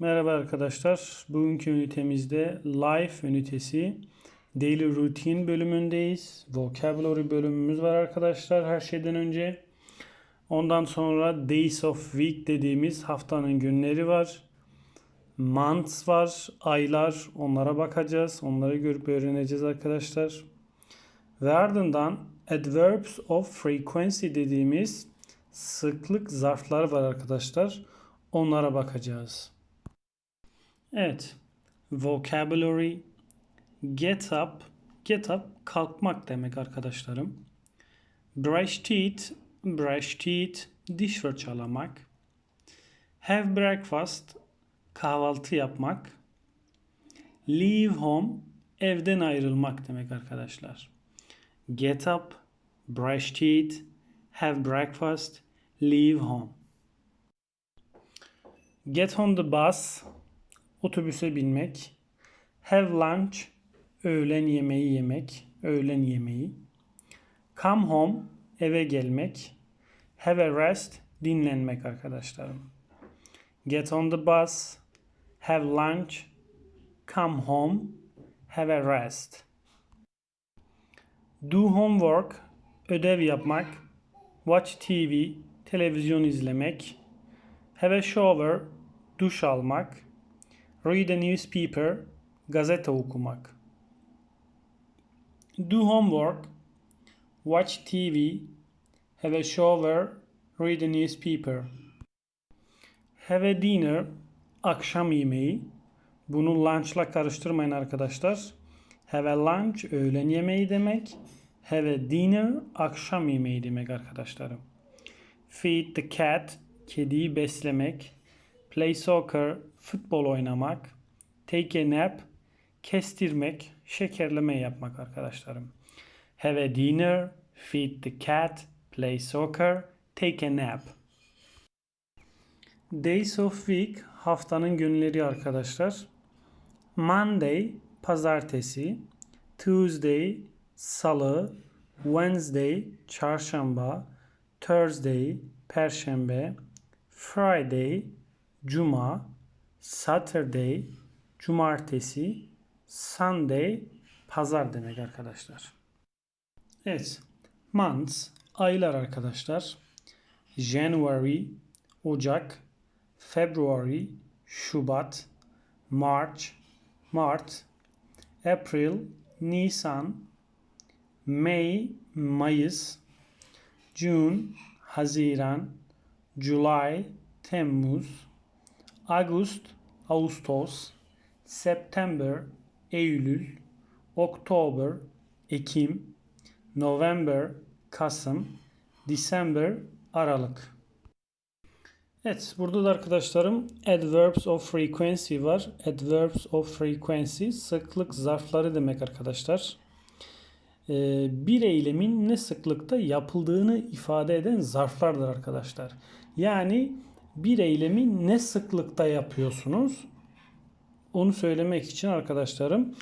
Merhaba arkadaşlar. Bugünkü ünitemizde Life ünitesi Daily Routine bölümündeyiz. Vocabulary bölümümüz var arkadaşlar her şeyden önce. Ondan sonra Days of Week dediğimiz haftanın günleri var. Months var, aylar. Onlara bakacağız. Onları görüp öğreneceğiz arkadaşlar. Ve ardından Adverbs of Frequency dediğimiz sıklık zarflar var arkadaşlar. Onlara bakacağız. Evet. Vocabulary get up. Get up kalkmak demek arkadaşlarım. Brush teeth. Brush teeth diş fırçalamak. Have breakfast kahvaltı yapmak. Leave home evden ayrılmak demek arkadaşlar. Get up, brush teeth, have breakfast, leave home. Get on the bus, otobüse binmek. Have lunch, öğlen yemeği yemek, öğlen yemeği. Come home, eve gelmek. Have a rest, dinlenmek arkadaşlarım. Get on the bus, have lunch, come home, have a rest. Do homework, ödev yapmak. Watch TV, televizyon izlemek. Have a shower, duş almak. Read a newspaper, gazete okumak. Do homework, watch TV, have a shower, read a newspaper. Have a dinner, akşam yemeği. Bunu lunch'la karıştırmayın arkadaşlar. Have a lunch, öğlen yemeği demek. Have a dinner, akşam yemeği demek arkadaşlarım. Feed the cat, kediyi beslemek. Play soccer, futbol oynamak. Take a nap, kestirmek, şekerleme yapmak arkadaşlarım. Have a dinner, feed the cat, play soccer, take a nap. Days of week haftanın günleri arkadaşlar. Monday pazartesi, Tuesday salı, Wednesday çarşamba, Thursday perşembe, Friday cuma, Saturday cumartesi, Sunday pazar demek arkadaşlar. Evet. Months aylar arkadaşlar. January Ocak, February Şubat, March Mart, April Nisan, May Mayıs, June Haziran, July Temmuz, August Ağustos, September Eylül, October Ekim, November Kasım, December Aralık. Evet, burada da arkadaşlarım adverbs of frequency var. Adverbs of frequency sıklık zarfları demek arkadaşlar. Ee, bir eylemin ne sıklıkta yapıldığını ifade eden zarflardır arkadaşlar. Yani bir eylemi ne sıklıkta yapıyorsunuz? Onu söylemek için arkadaşlarım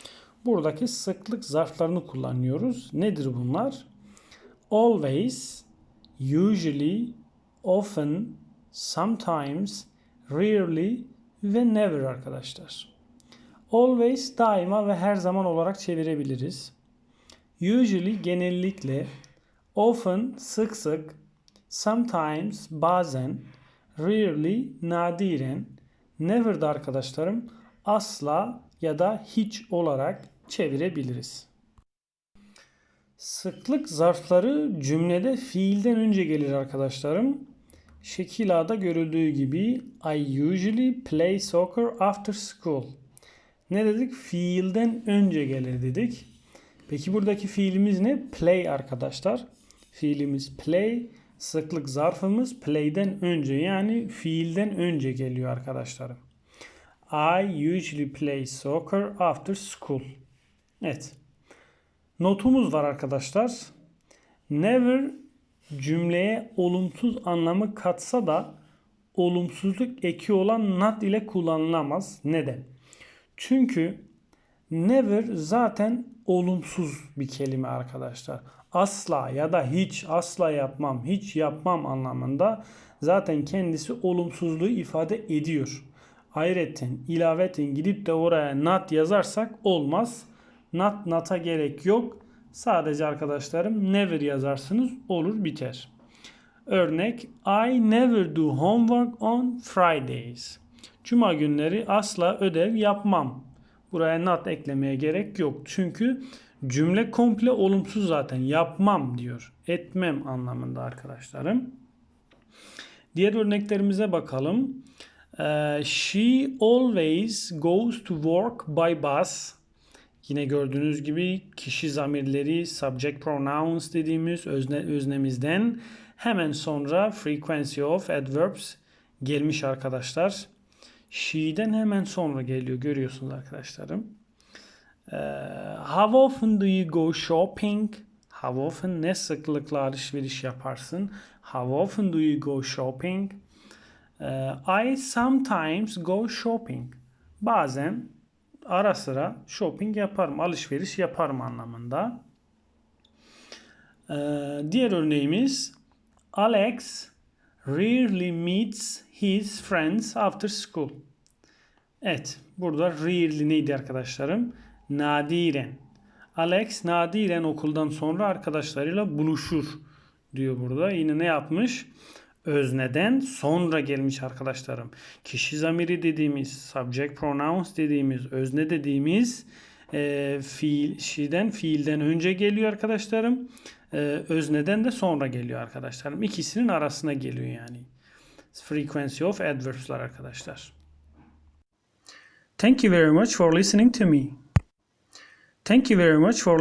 buradaki sıklık zarflarını kullanıyoruz. Nedir bunlar? Always, usually, often, sometimes, rarely ve never arkadaşlar. Always daima ve her zaman olarak çevirebiliriz. Usually genellikle, often sık sık, sometimes bazen, rarely nadiren, never da arkadaşlarım asla ya da hiç olarak çevirebiliriz. Sıklık zarfları cümlede fiilden önce gelir arkadaşlarım. Şekil A'da görüldüğü gibi I usually play soccer after school. Ne dedik? Fiilden önce gelir dedik. Peki buradaki fiilimiz ne? Play arkadaşlar. Fiilimiz play. Sıklık zarfımız play'den önce yani fiilden önce geliyor arkadaşlarım. I usually play soccer after school. Evet. Notumuz var arkadaşlar. Never cümleye olumsuz anlamı katsa da olumsuzluk eki olan not ile kullanılamaz. Neden? Çünkü never zaten olumsuz bir kelime arkadaşlar. Asla ya da hiç asla yapmam, hiç yapmam anlamında zaten kendisi olumsuzluğu ifade ediyor. ayrıten, ilaveten gidip de oraya not yazarsak olmaz. Not, not'a gerek yok. Sadece arkadaşlarım never yazarsınız olur biter. Örnek I never do homework on Fridays. Cuma günleri asla ödev yapmam. Buraya not eklemeye gerek yok. Çünkü cümle komple olumsuz zaten. Yapmam diyor. Etmem anlamında arkadaşlarım. Diğer örneklerimize bakalım. Ee, she always goes to work by bus. Yine gördüğünüz gibi kişi zamirleri subject pronouns dediğimiz özne, öznemizden hemen sonra frequency of adverbs gelmiş arkadaşlar. She'den hemen sonra geliyor görüyorsunuz arkadaşlarım. Ee, how often do you go shopping? How often ne sıklıkla alışveriş yaparsın? How often do you go shopping? Ee, I sometimes go shopping. Bazen ara sıra shopping yaparım, alışveriş yaparım anlamında. Ee, diğer örneğimiz Alex rarely meets his friends after school. Evet, burada rarely neydi arkadaşlarım? Nadiren. Alex nadiren okuldan sonra arkadaşlarıyla buluşur diyor burada. Yine ne yapmış? Özneden sonra gelmiş arkadaşlarım. Kişi zamiri dediğimiz, subject pronouns dediğimiz, özne dediğimiz e, fiil, şiden, fiilden önce geliyor arkadaşlarım. E, özneden de sonra geliyor arkadaşlarım. İkisinin arasına geliyor yani. Frequency of adverbs'lar arkadaşlar. Thank you very much for listening to me. Thank you very much for